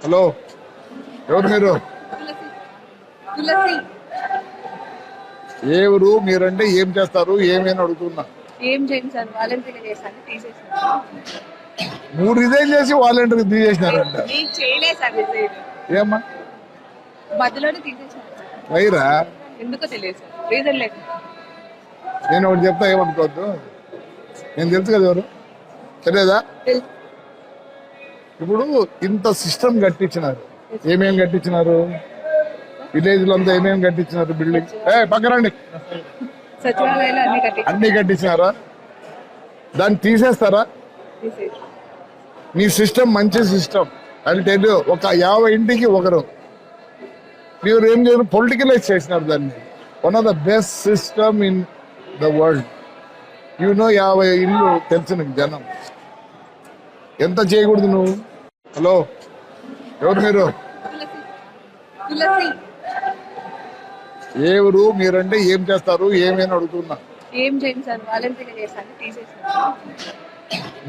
Hello ఎవరు మీరు? ఊరు? మీరంటే ఏం చేస్తారు? ఏమేని అడుగుతున్నా? ఏం చేయండి సార్ వాలంటీర్గా చేస్తాను తీసేసాను మూడు రిజైన్ చేసి వాలంటీర్ తీసేసినారంట. నేను చేయలేదు సార్ రిజైన్. ఏమ్మా? మధ్యలోనే తీసేసాను సార్. వైరా? ఎందుకో తెలియదు సార్ రీజన్ లేదు. నేను ఒకటి చెప్తా ఏమనుకోవద్దు. నేను తెలుసు కదా ఎవరు? తెలియదా? తెలుసు. ఇప్పుడు ఇంత సిస్టమ్ కట్టించినారు. ఏమేం కట్టించినారు? విలేజ్లో అంతా ఏమేం కట్టించినారు బిల్డింగ్ ఏ పక్కరండి అన్ని కట్టి అన్ని కట్టించినారా? దాన్ని తీసేస్తారా? తీసేసి మీ సిస్టమ్ మంచి సిస్టమ్ అని తెలియదు ఒక యాభై ఇంటికి ఒకరు. మీరు ఏం చేయరు? పొలిటికలైజ్ చేసినారు దాన్ని. One of the best system in the world you know యాభై ఇల్లు తెలుసు నీకు జనం. ఎంత చేయకూడదు నువ్వు? హలో ఎవరు మీరు? ఊరు? మీరంటే ఏం చేస్తారు? ఏమేని అడుగుతున్నా? ఏం చేయండి సార్ వాలంటీర్గా చేస్తాను తీసేసాను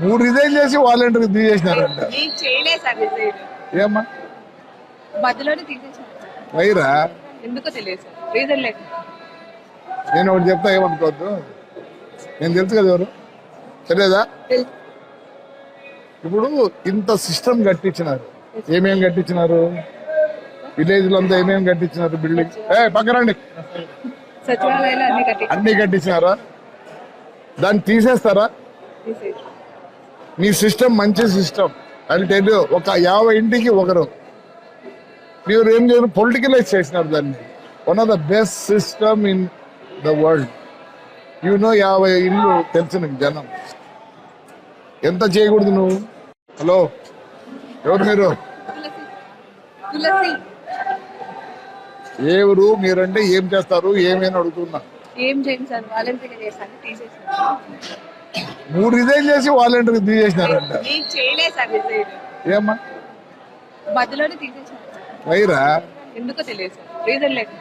మూడు రిజైన్ చేసి వాలంటీర్ తీసేసినారంట. నేను చేయలేదు సార్ రిజైన్ ఏమ్మా? మధ్యలోనే తీసేసాను సార్. వైరా? ఎందుకో తెలియదు సార్ రీజన్ లేదు. నేను ఒకటి చెప్తా ఏమనుకోవద్దు. నేను తెలుసు కదా ఎవరు? తెలియదా? తెలుసు. ఇప్పుడు ఇంత సిస్టమ్ కట్టించినారు. ఏమేం కట్టించినారు? విలేజ్లో అంతా ఏమేం కట్టించినారు బిల్డింగ్? ఏ పక్కరండి అన్ని కట్టి అన్ని కట్టించినారా? దాన్ని తీసేస్తారా? తీసేసి మీ సిస్టమ్ మంచి సిస్టమ్. తెలియదు ఒక యాభై ఇంటికి ఒకరు. మీరు ఏం చేయరు? పొలిటికలైజ్ చేసినారు దాన్ని. One of the best system in the world you know యాభై ఇల్లు తెలుసు నీకు జనం. ఎంత చేయకూడదు నువ్వు? హలో? ఎవరు మీరు? ఊరు? మీరంటే ఏం చేస్తారు? ఏమేని అడుగుతున్నా? ఏం వాలంటీర్గా తీసేసాను మూడు రిజైన్ చేసి వాలంటీర్ తీసేసినారంట నేను చేయలేదు సార్ రిజైన్ ఏమ్మా? మధ్యలోనే తీసేసాను సార్. వైరా? ఎందుకో తెలియదు సార్ రీజన్ లేదు.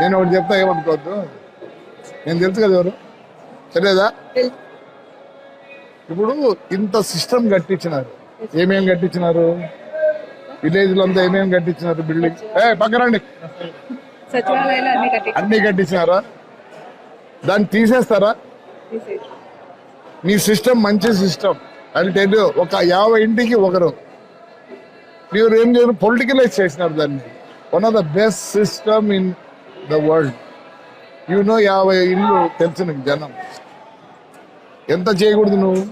నేను ఒకటి చెప్తా ఏమనుకోవద్దు. నేను తెలుసు కదా ఎవరు? తెలియదా? తెలుసు. ఇప్పుడు ఇంత సిస్టమ్ కట్టించినారు. ఏమేం కట్టించినారు? విలేజ్లో అంతా ఏమేం కట్టించినారు బిల్డింగ్ ఏ పక్కరండి అన్ని కట్టి అన్ని కట్టించినారా? దాన్ని తీసేస్తారా? తీసేసి మీ సిస్టమ్ మంచి సిస్టమ్ అని తెలియదు ఒక యాభై ఇంటికి ఒకరు. మీరు ఏం చేయరు? పొలిటికలైజ్ చేసినారు దాన్ని. One of the best system in the world you know యాభై ఇల్లు తెలుసు నీకు జనం. ఎంత చేయకూడదు నువ్వు?